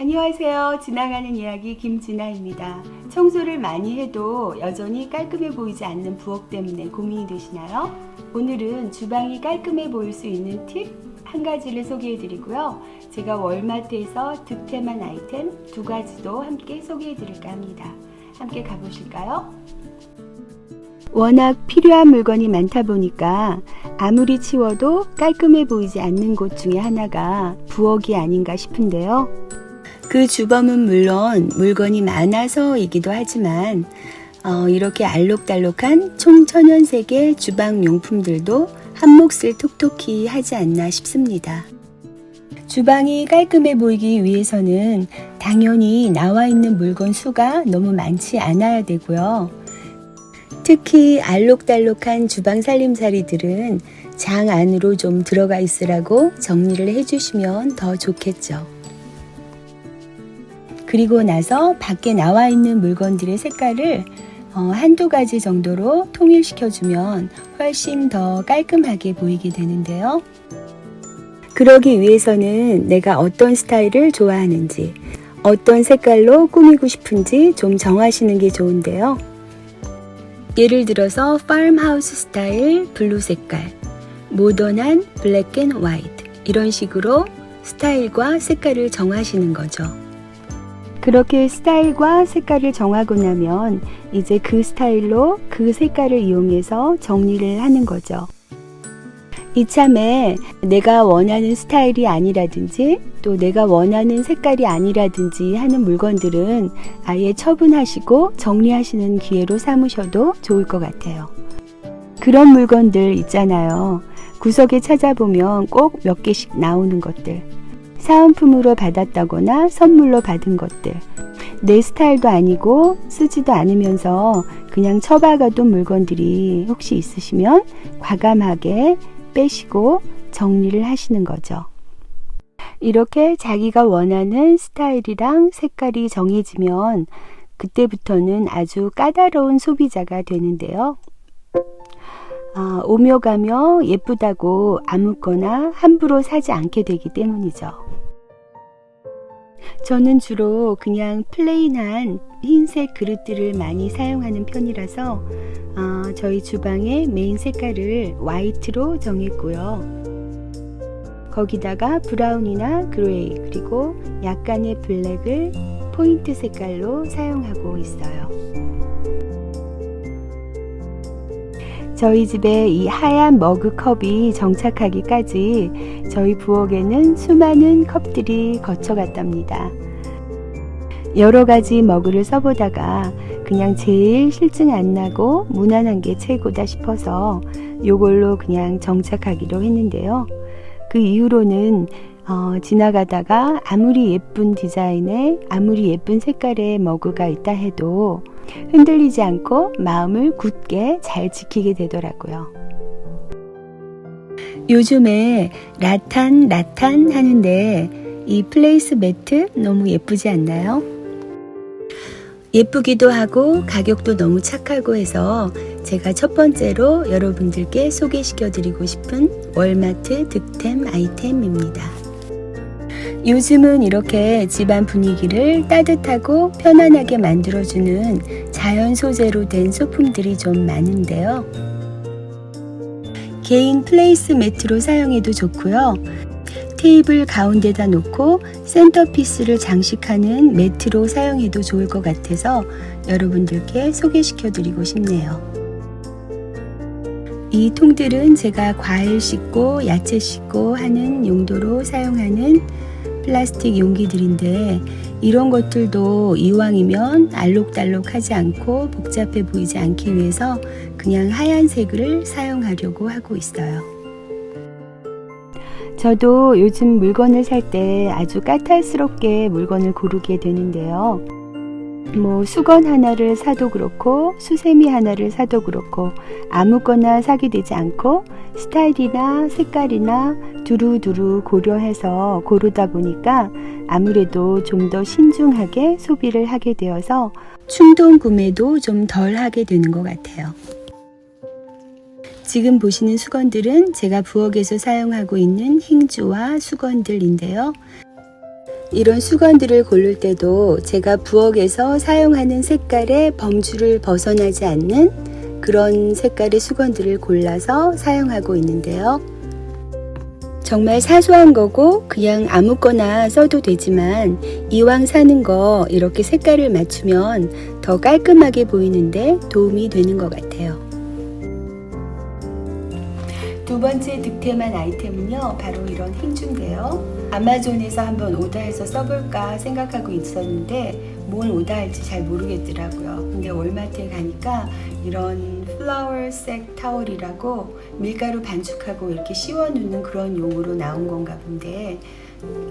안녕하세요. 지나가는 이야기 김진아입니다. 청소를 많이 해도 여전히 깔끔해 보이지 않는 부엌 때문에 고민이 되시나요? 오늘은 주방이 깔끔해 보일 수 있는 팁 한 가지를 소개해 드리고요. 제가 월마트에서 득템한 아이템 두 가지도 함께 소개해 드릴까 합니다. 함께 가보실까요? 워낙 필요한 물건이 많다 보니까 아무리 치워도 깔끔해 보이지 않는 곳 중에 하나가 부엌이 아닌가 싶은데요. 그 주범은 물론 물건이 많아서이기도 하지만 어, 이렇게 알록달록한 총천연색의 주방 용품들도 한 몫을 톡톡히 하지 않나 싶습니다. 주방이 깔끔해 보이기 위해서는 당연히 나와 있는 물건 수가 너무 많지 않아야 되고요. 특히 알록달록한 주방 살림살이들은 장 안으로 좀 들어가 있으라고 정리를 해주시면 더 좋겠죠. 그리고 나서 밖에 나와 있는 물건들의 색깔을 어, 한두 가지 정도로 통일시켜주면 훨씬 더 깔끔하게 보이게 되는데요. 그러기 위해서는 내가 어떤 스타일을 좋아하는지, 어떤 색깔로 꾸미고 싶은지 좀 정하시는 게 좋은데요. 예를 들어서 farmhouse 스타일 블루 색깔, 모던한 블랙 앤 화이트 이런 식으로 스타일과 색깔을 정하시는 거죠. 그렇게 스타일과 색깔을 정하고 나면 이제 그 스타일로 그 색깔을 이용해서 정리를 하는 거죠. 이참에 내가 원하는 스타일이 아니라든지 또 내가 원하는 색깔이 아니라든지 하는 물건들은 아예 처분하시고 정리하시는 기회로 삼으셔도 좋을 것 같아요. 그런 물건들 있잖아요. 구석에 찾아보면 꼭 몇 개씩 나오는 것들. 사은품으로 받았다거나 선물로 받은 것들. 내 스타일도 아니고 쓰지도 않으면서 그냥 처박아둔 물건들이 혹시 있으시면 과감하게 빼시고 정리를 하시는 거죠. 이렇게 자기가 원하는 스타일이랑 색깔이 정해지면 그때부터는 아주 까다로운 소비자가 되는데요. 아, 오며 가며 예쁘다고 아무거나 함부로 사지 않게 되기 때문이죠. 저는 주로 그냥 플레인한 흰색 그릇들을 많이 사용하는 편이라서 어, 저희 주방의 메인 색깔을 화이트로 정했고요. 거기다가 브라운이나 그레이 그리고 약간의 블랙을 포인트 색깔로 사용하고 있어요. 저희 집에 이 하얀 머그컵이 정착하기까지 저희 부엌에는 수많은 컵들이 거쳐갔답니다. 여러 가지 머그를 써보다가 그냥 제일 실증 안 나고 무난한 게 최고다 싶어서 요걸로 그냥 정착하기로 했는데요. 그 이후로는 어, 지나가다가 아무리 예쁜 디자인에 아무리 예쁜 색깔의 머그가 있다 해도 흔들리지 않고 마음을 굳게 잘 지키게 되더라고요. 요즘에 라탄 라탄 하는데 이 플레이스 매트 너무 예쁘지 않나요? 예쁘기도 하고 가격도 너무 착하고 해서 제가 첫 번째로 여러분들께 소개시켜 드리고 싶은 월마트 득템 아이템입니다. 요즘은 이렇게 집안 분위기를 따뜻하고 편안하게 만들어주는 자연 소재로 된 소품들이 좀 많은데요. 개인 플레이스 매트로 사용해도 좋고요. 테이블 가운데다 놓고 센터피스를 장식하는 매트로 사용해도 좋을 것 같아서 여러분들께 소개시켜 드리고 싶네요. 이 통들은 제가 과일 씻고 야채 씻고 하는 용도로 사용하는 플라스틱 용기들인데 이런 것들도 이왕이면 알록달록하지 않고 복잡해 보이지 않기 위해서 그냥 하얀색을 사용하려고 하고 있어요. 저도 요즘 물건을 살 때 아주 까탈스럽게 물건을 고르게 되는데요. 뭐 수건 하나를 사도 그렇고 수세미 하나를 사도 그렇고 아무거나 사게 되지 않고 스타일이나 색깔이나 두루두루 고려해서 고르다 보니까 아무래도 좀 더 신중하게 소비를 하게 되어서 충동 구매도 좀 덜 하게 되는 것 같아요. 지금 보시는 수건들은 제가 부엌에서 사용하고 있는 행주와 수건들인데요. 이런 수건들을 고를 때도 제가 부엌에서 사용하는 색깔의 범주를 벗어나지 않는 그런 색깔의 수건들을 골라서 사용하고 있는데요. 정말 사소한 거고 그냥 아무거나 써도 되지만 이왕 사는 거 이렇게 색깔을 맞추면 더 깔끔하게 보이는데 도움이 되는 것 같아요. 두 번째 득템한 아이템은요, 바로 이런 행주인데요. 아마존에서 한번 오다해서 써볼까 생각하고 있었는데, 뭘 오다할지 잘 모르겠더라고요. 근데 월마트에 가니까 이런 플라워색 타월이라고 밀가루 반죽하고 이렇게 씌워놓는 그런 용으로 나온 건가 본데,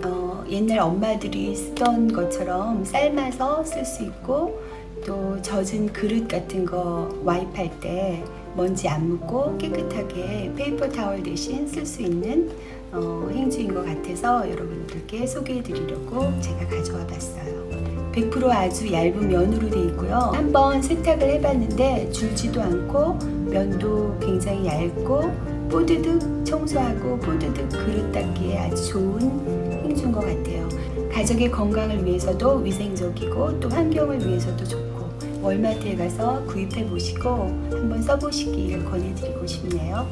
어, 옛날 엄마들이 쓰던 것처럼 삶아서 쓸 수 있고, 또 젖은 그릇 같은 거 와입할 때 먼지 안 묻고 깨끗하게 페이퍼 타월 대신 쓸 수 있는 어, 행주인 것 같아서 여러분들께 소개해 드리려고 제가 가져와 봤어요. 100% 아주 얇은 면으로 되어 있고요. 한번 세탁을 해봤는데 줄지도 않고 면도 굉장히 얇고 뽀드득 청소하고 뽀드득 그릇 닦기에 아주 좋은 행주인 것 같아요. 가족의 건강을 위해서도 위생적이고 또 환경을 위해서도 좋고 월마트에 가서 구입해 보시고 한번 써보시기를 권해드리고 싶네요.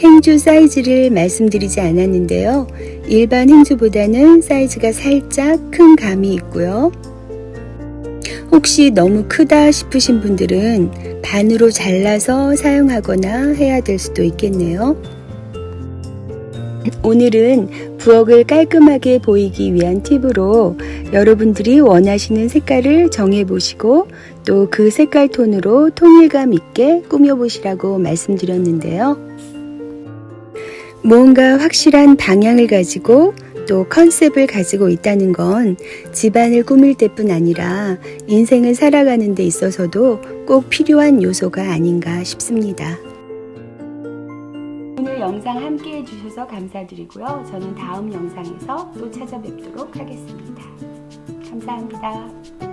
행주 사이즈를 말씀드리지 않았는데요. 일반 행주보다는 사이즈가 살짝 큰 감이 있고요. 혹시 너무 크다 싶으신 분들은 반으로 잘라서 사용하거나 해야 될 수도 있겠네요. 오늘은 부엌을 깔끔하게 보이기 위한 팁으로 여러분들이 원하시는 색깔을 정해보시고 또 그 색깔 톤으로 통일감 있게 꾸며보시라고 말씀드렸는데요. 뭔가 확실한 방향을 가지고 또 컨셉을 가지고 있다는 건 집안을 꾸밀 때뿐 아니라 인생을 살아가는 데 있어서도 꼭 필요한 요소가 아닌가 싶습니다. 오늘 영상 함께 해주셔서 감사드리고요. 저는 다음 영상에서 또 찾아뵙도록 하겠습니다. 감사합니다.